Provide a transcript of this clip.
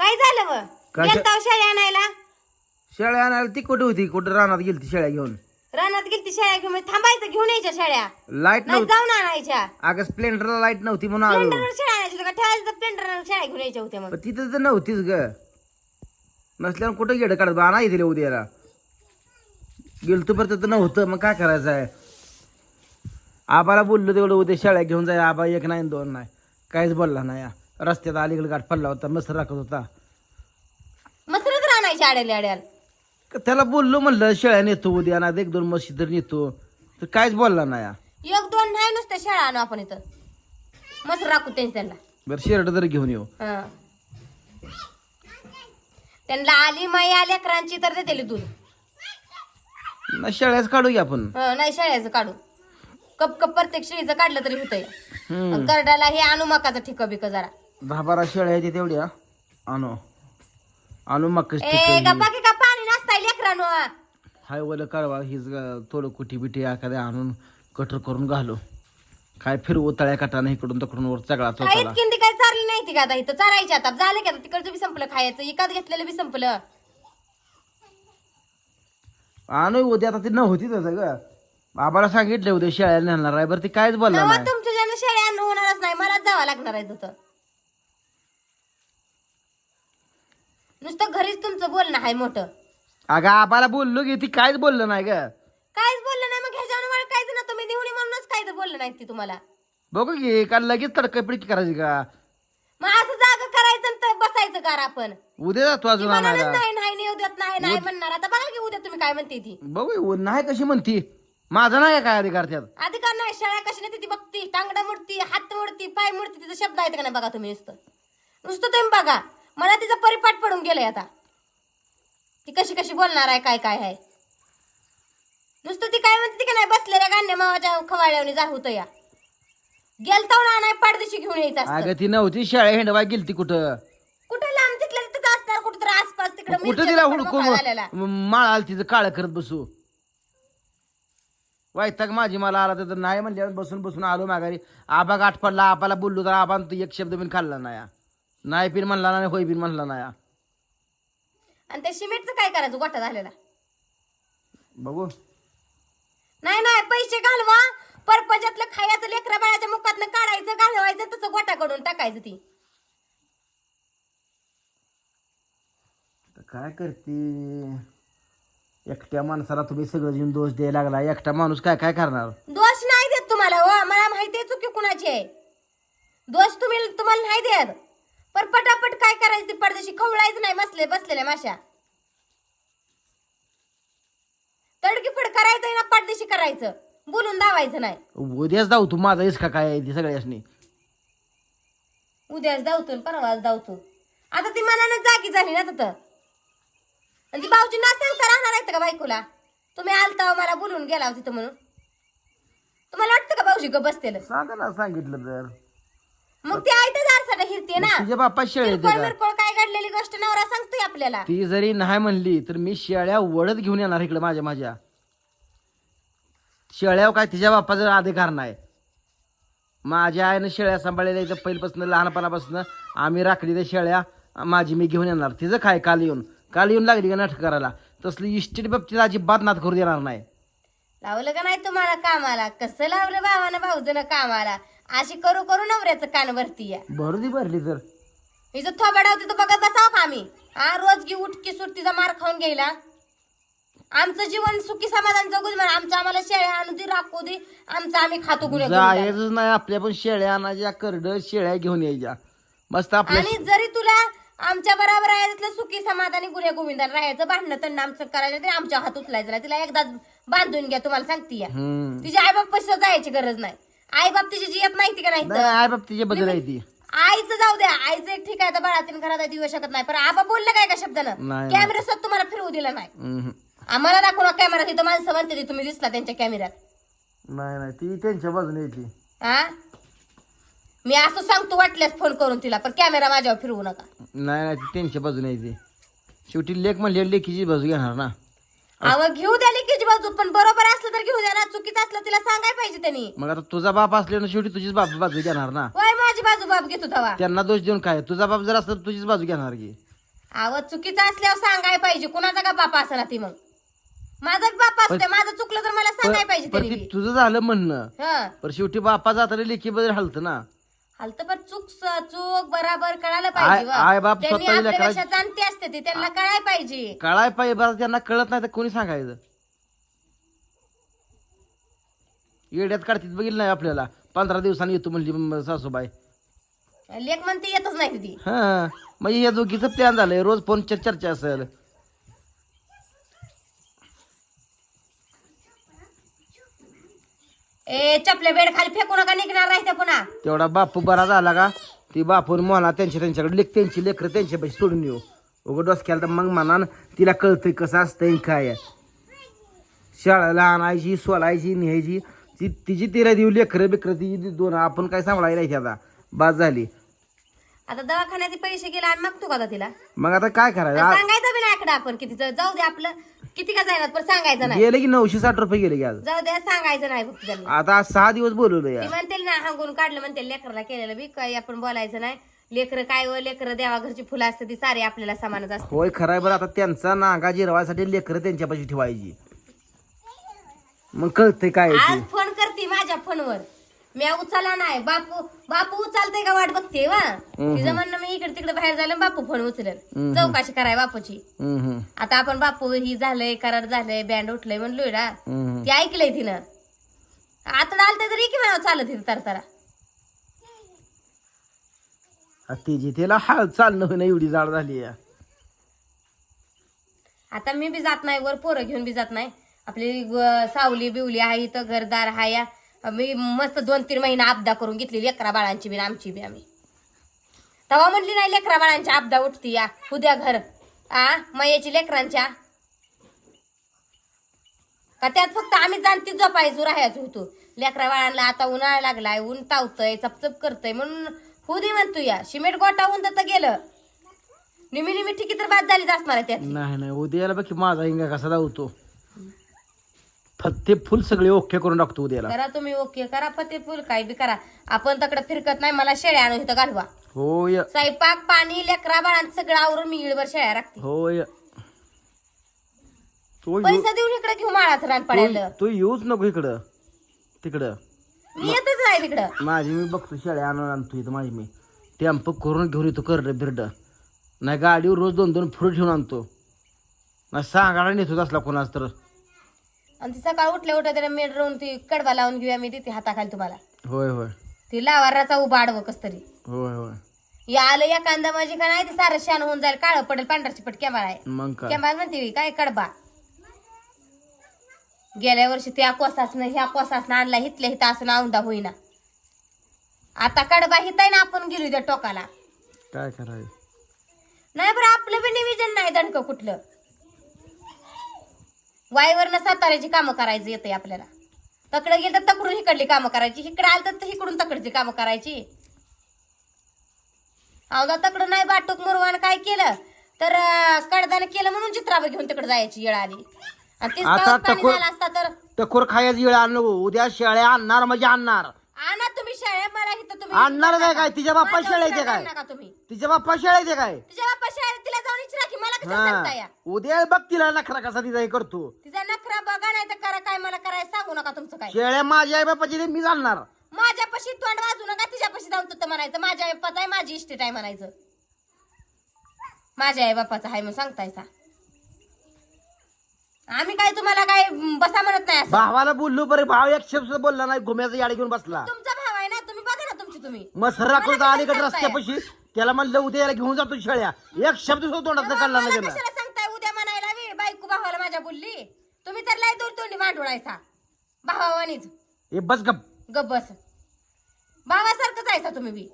काय झालं व काय गेलताव शेळ्या आणायला? शेळ्या आणायला ती कुठे होती? कुठं रानात गेली ती शेळ्या घेऊन? रानात गेली शेळ्या घेऊन म्हणजे थांबायचं घेऊन यायच्या शेळ्या लाइट नाही नव्हती. जाऊन आणायच्या. अगं स्प्लेंडरला लाइट नव्हती म्हणून आलो. प्लेंडरवर शेळ्या आणायच्या होत्या का? ठेवायचं तर प्लेंडरवर शेळ्या घेऊन यायच्या होत्या मग. पण तिथं तर नव्हतीच ग. नसल्यावर कुठं गेड काढत आणा येतील उद्याला. गेलतो परत तर नव्हतं. मग काय करायचं आहे? आबाला बोललो तेवढं उद्या शेळ्या घेऊन जाय. आबा एक नाही दोन नाही. काहीच बोलला नाही. या. रस्त्यात अलीकडे गाठ पडला होता मस्त राखत होता. मसरच आणायच्या आड्याला आड्याला. क- त्याला बोललो म्हणलं शेळ्या नेतो उद्या ना एक दोन म्हशी तर नेतो तर काहीच बोलला नाही या. एक दोन नाही नुसत्या शेळ्या आणू आपण इथं. मस्त राखू त्यांनी त्यांना. बरं शर्ट तर घेऊन येऊ. हा. त्यांना आली माई आल्या क्रांची तर देते दूध ना शेळ्याच काढू की आपण. हं, नाही शेळ्याचं काढू. कप कप प्रत्येक शेळीचं काढलं तरी होतंय. हम्म. करड्याला हे आणू मकाचं ठिक बिक जरा. दहा बारा शेळ्या आहेत तेवढ्या आणू. आणू मग ए गप्पा की का पाणी नसताय लेकरानो. हाय वलं काढवा हीच ग- थोडं कुठी बिठी एखाद्या आणून कटर करून घालू. काय फिरवू तळ्या काटाने इकडून तिकडून वर चगळा काय इतकी काय चालली नाही ती का आता इथं चारायची आता? झालं की आता तिकडचं बी संपलं खायचं इकत घेतलेलं बी संपलं. आणू उद्या आता ती नव्हती तसं ग. बाबाला सांगितलं उद्या शेळ्या नेणार आहे बरं ती काहीच बोलला तेव्हा नाही. तुमच्या ज्यानं शेळ्या अन्न होणारच नाही मलाच जावं लागणार आहे तिथं. नुसतं घरीच तुमचं बोलणं आहे मोठं. अगं आबाला बोललो की ती काहीच बोललं नाही ग. काहीच बोललं नाही मग ह्याच्यावर मला काहीच ना तुम्ही देऊन म्हणूनच काही बोललं नाही ती तुम्हाला. बघू की काल लगेच तडकपिडकी करायची का? मग असं जागा करायचं आणि तर बसायचं गार आपण. उद्या जातो ती अजून म्हणालच आणायला नाही नाही नाही उद्यात नाही नाही म्हणणार. आता बघा की उद्या तुम्ही काय म्हणते ती. बघू नाही कशी म्हणती? माझा नाही काय अधिकार त्यात? अधिकार नाही शाळा कशी नाही ती बघती? टांगडा मोडती हात मोडती पाय मोडती तिचा शब्द आहेत का नाही बघा तुम्ही नुसतं. नुसतं तुम्ही बघा. मला तिचा परिपाठ पडून गेलंय आता. ती कशी कशी बोलणार आहे काय काय आहे. नुसतं ती काय म्हणते ती का नाही बसलेल्या गाण्या मावाच्या खवाळ्यावनी जा होतं या. गेलता ना नाही पाडदिशी घेऊन यायचं असतं. अगं ती नव्हती शेळ्या हेंडवाय गेलती कुठं? कुठं लांब तिथल्या तिथं असणार कुठं तर आसपास तिकडे कुठं तिला हुडकून माळाल तिचं काळ करत बसू. वायताक माझी मला आला तर नाही म्हणजे बसून बसून आलो माघारी. आबा गाठ पडला आबाला बोललो तर आबा तू एक शब्द बिन खाल्ला नाही. नाही पिन म्हणला नाही होय बिन म्हणला नाही. आणि त्या सिमेंटचं काय करायचं? गोठा झालेला. बघू. नाही नाही पैसे घालवा. परपंचातलं खायचं लेकरा बाळाच्या मुखातनं काढायचं घालवायचं तसं गोटा कडून टाकायचं ती. तर काय करते? एकट्या माणसाला तुम्ही सगळं येऊन दोष द्यायला लागला. एकटा माणूस काय काय करणार? दोष नाही देत तुम्हाला हो. मला माहिती आहे चुकी कुणाची आहे. दोष तुम्ही तुम्हाला नाही देत. पण पटापट काय करायचं ते पडदेशी खवळायचं नाही बसले बसलेल्या माशा तडकीफड करायचं ना पडदेशी करायचं. बोलून दावायचं नाही. उद्याच जाऊ तू माझा इसका काय आहे ती सगळ्यासनी. उद्याच धावतो परवाच धावतो. आता ती मनानं जागी झाली ना तिथं. आणि ती भाऊजी ना सांगता राहणार आहेत का बायकोला? तुम्ही आलता हो मला बोलून गेला हो तिथं म्हणून. तुम्हाला वाटतं का भाऊजी ग बसतेल? सांगितलं तर. मग ती आई दारसाला हिरते ना तुझ्या बाप्पा शेळ्या किरकोळ मिरकोळ काय घडलेली गोष्ट नवरा सांगतोय आपल्याला. ती जरी नाही म्हणली तर मी शेळ्या वडत घेऊन येणार इकडे माझ्या माझ्या. शेळ्यावर काय तिच्या बाप्पाचा अधिकार नाही. माझ्या आईनं शेळ्या सांभाळलेल्या इथं पहिल्यापासून लहानपणापासून आम्ही राखली त्या शेळ्या माझी मी घेऊन येणार. तिचं काय काल येऊन? काल येऊन लागली का नाटक करायला? तसली इस्टेट बाबतीत अजिबात नात करू देणार नाही. लावलं का नाही तुम्हाला कामाला? कसं लावलं भावानं भाऊजन कामाला? अशी करू करू नवऱ्याचं कान भरती या. भरू दे भरली तर? हिचं थोबाड होती तर बघत बसाव का आम्ही? हा रोज गी उठकी सुट्टीचा मार खाऊन घ्यायला. आमचं जीवन सुखी समाधान जगू दे म्हणा. आमचं आम्हाला शेळ्या आणू दे राखू दे आमचं आम्ही खातो गुन्हे जायचंच नाही आपल्या पण शेळ्या आणायच्या करड शेळ्या घेऊन यायच्या. मस्त आपल्या आणि जरी तुला आमच्या बरोबर राहायचं सुखी समाधानी गुन्हे गोविंदान राहायचं भांडणं तर आमचं करायचं तरी आमच्या हात उचलायचं नाही. तिला एकदाच बांधून घ्या तुम्हाला सांगते या. हम्म. तिच्या आई बाप पैसे जायची गरज नाही. आई बाप तिची जी येत नाही ती का नाही नाही आय बाप तिच्या बद्दल आहे ती आईचं जाऊ द्या. आईचं एक ठीक आहे तर बाळातीन घरात आहे ती येऊ शकत नाही. पण आबा बोललं काय का शब्दानं? नाही. कॅमेरा सुद्धा तुम्हाला फिरवू दिला नाही. हम्म. आम्हाला दाखवा कॅमेरा तिथं माणसं म्हणते ती तुम्ही दिसला त्यांच्या कॅमेऱ्यात. नाही नाही ती त्यांच्या बाजूने येते. हा? मी असं सांगतो वाटल्यास फोन करून तिला पण कॅमेरा माझ्यावर फिरवू नका. नाही नाही ती त्यांच्या बाजूने येते. शेवटी लेख म्हणले लेखीची बाजू घेणार ना. अव घेऊ द्या लिकीची बाजू पण बरोबर असलं तर घेऊ द्या ना. चुकीचं असलं तिला सांगायला पाहिजे त्यांनी. मग आता तुझा बाप असल्यानं शेवटी तुझीच बाप बाजू घेणार ना. वय माझी बाजू बाप घेतो तेव्हा त्यांना दोष देऊन काय? तुझा बाप जर असला तर तुझीच बाजू घेणार की. आवाज चुकीचा असल्यावर सांगाय पाहिजे. कुणाचा का बापा असं ना ती मग? माझा बाप असते माझं चुकलं तर मला सांगाय पाहिजे पण तुझं झालं म्हणणं. हा. पण शेवटी बापा जाताना लेखी बदल हलत ना. हलत चूक स- चूक बराबर कळायला पाहिजे आय- आय व. बाप त्यांनी स्वतः आपल्यापेक्षा लेकरा- जाणते असते ते त्यांना कळाय पाहिजे. कळाय पाहिजे बरं त्यांना कळत नाही तर कोणी सांगायचं? येड्यात काढतीत बघितलं नाही आपल्याला. पंधरा दिवसांनी येतो म्हणली म- सासूबाई. लेख म्हणते येतच नाही ती. हा म्हणजे या दोघीचं प्लॅन झालंय रोज फोन चर्चा असेल. ए चपले बेड खाली फेकू नका निघणार नाही पुन्हा. तेवढा बापू बरा झाला का? ती बापून म्हणा त्यांच्या त्यांच्याकडे लेख त्यांची लेकरं त्यांच्या पैसे सोडून येऊ. उघड डोस केला तर मग म्हणा तिला कळतंय कसं असतंय काय आहे. शाळेला आणायची सोलायची न्यायची ती तिची तिला देऊ लेकरं बिकरं तिची दोन आपण काय सांभाळायला नाही आता बाद झाली. आता दवाखान्याचे पैसे गेले आम्ही मागतो का आता तिला. मग आता काय करायचं? आ- सांगायचं बी नाही इकडं आपण किती जाऊ दे आपलं. किती का जायला पण सांगायचं नाही. गेले की नऊशे साठ रुपये गेले की आज? जाऊ द्या सांगायचं नाही फक्त त्यांना. आता आज सहा दिवस बोलवलं ती या म्हणते ना हांगून काढलं म्हणते लेकरला केलेलं बी काही आपण बोलायचं नाही. लेकर काय व लेकर देवा घरची फुलं असते ती सारी आपल्याला समानच असते होय खराय बरं आता त्यांचा नागा जिरवायसाठी लेकरं त्यांच्यापाशी ठेवायची. मग कळतंय काय आज ते. फोन करते माझ्या फोनवर. मी उचलला नाही. बापू बापू उचलते का वाट बघते वा? तिचं म्हणणं मी इकडे तिकडे बाहेर झालं बापू फोन उचलेल. चौकाशी कराय बापूची. आता आपण बापू ही झालंय करार झालंय बँड उठलंय म्हणलोय ना. ती ऐकलंय तिनं. आता आलते तरी की म्हणा चालत तिथं तरतरा. आ तिची तिला हाल चालणं होईना एवढी जाड झाली या आता मी बी जात नाही वर पोरं घेऊन बी जात नाही. आपली ग- सावली बिवली आहे इथं घरदार आहे या. मी मस्त दोन तीन महिना आपदा करून घेतली लेकरा बाळांची बी आमची बी आम्ही. तेव्हा म्हणली नाही लेकरा बाळांची आपदा उठती या उद्या घर. आ मयाची लेकरांच्या. का त्यात फक्त आम्ही जाणती जपायचो राहायचो होतो. लेकरा बाळांना आता उन्हाळा लागलाय ऊन तावतय चपचप करतय म्हणून होऊ दे म्हणतो या. सिमेंट गोटावून तर गेलं. निमी निमी ठिकी तर बाद झालीच असणार आहे त्यात. नाही नाही उद्याला बघ की माझा हिंगा कसा धावतो. फत्ते फुल सगळे ओके करून टाकतो उद्याला. करा तुम्ही ओके करा पते फुल काय बी करा. आपण तकडे फिरकत नाही मला शेळ्या आणून इथं घालवा. होय. स्वयंपाक पाणी लेकरा बाळांचं सगळं आवरून मी इळभर शेळ्या राखते. होय. तो पैसा देऊन इकडे घेऊ माळाचं रान पडायला तो- तो येऊच नको इकडं. तिकडं. मी येतच नाही तिकडं. माझी मी बघतो शेळ्या आणून आणतो इथं माझी मी. टेम्पो करून घेऊन येतो करड बिरड. नाही गाडीवर रोज दोन दोन फुलं ठेवून आणतो. नाही सांगायला नेतो असला कोणाच तर. आणि ती सकाळ उठल्या उठल्या त्याला मेड राहून ती कडबा लावून घेऊया मी देते हाताखाली तुम्हाला. होय होय. ती लावाराचा उभा आडवं कस तरी. होय होय. या आलं या कांदा माझी का नाही ते सारं शान होऊन जाईल काळं पडेल पांढराची पट केंबाळ आहे. मग काय? म्हणते काय कडबा? गेल्या वर्षी त्या कोसासनं ह्या कोसासनं आणला हितल्या हिथं असं औंदा होईना. आता कडबा हिताय ना आपण गेलो त्या टोकाला. काय करायचं? नाही बरं आपलं बी नियोजन नाही दणकं कुठलं. वाईवरनं साताऱ्याची कामं करायचं येते आपल्याला. तकडे गेलं तर तकडून इकडली कामं करायची. इकडे आलं तर इकडून तकडची कामं करायची. अवदा तकडं नाही बाटूक मुरवान काय केलं? तर कडदानं केलं म्हणून चित्राबा घेऊन तिकडे जायची येळ आली आणि तीच आता पाऊस पाणी तकूर- झाला असता तर टकोर खायची वेळ आणू उद्या शेळ्या आणणार म्हणजे आणणार. आणा तुम्ही शाळा मला इथं तुम्ही आणणार काय काय? तिच्या बाप्पा शेळ्याचे काय? तिच्या बाप्पा शेळ्याचे काय? तिच्या बाप्पा शाळेत तिला हा. उद्या बघ तिला नखरा कसा तिचा हे करतो. तिचा नखरा बघा नाही तर करा काय मला करायला सांगू नका तुमचं काय शेळ्या माझ्या आई बापाची मी जाणणार माझ्यापाशी तोंड वाजू नका तिच्यापाशी जाऊन तर म्हणायचं. माझ्या आई बापाचं आहे माझी इस्टेट आहे म्हणायचं. माझ्या आई बापाचं आहे म्हणून सांगतायचा आम्ही काय तुम्हाला काय म, बसा म्हणत नाही असं? भावाला बोललो बरे भाव एक शब्द बोलला नाही घुम्याचा याड घेऊन बसला. तुमचा भाव आहे ना तुम्ही बघा ना तुमची तुम्ही. मग मला कशाला अलीकडे? रस्त्यापाशी. त्याला म्हणलं उद्या याला घेऊन जातो शेळ्या. एक शब्द सुद्धा तोंडात तेव्हा काढला नाही. कशाला सांगताय उद्या म्हणायला वे बायको भावाला माझ्या बोलली. तुम्ही तर लय दूर तोंडी मांडोळायचा. भावावानीच. हे बस गप. गप बस. भावासारखंच आहे तुम्ही बी.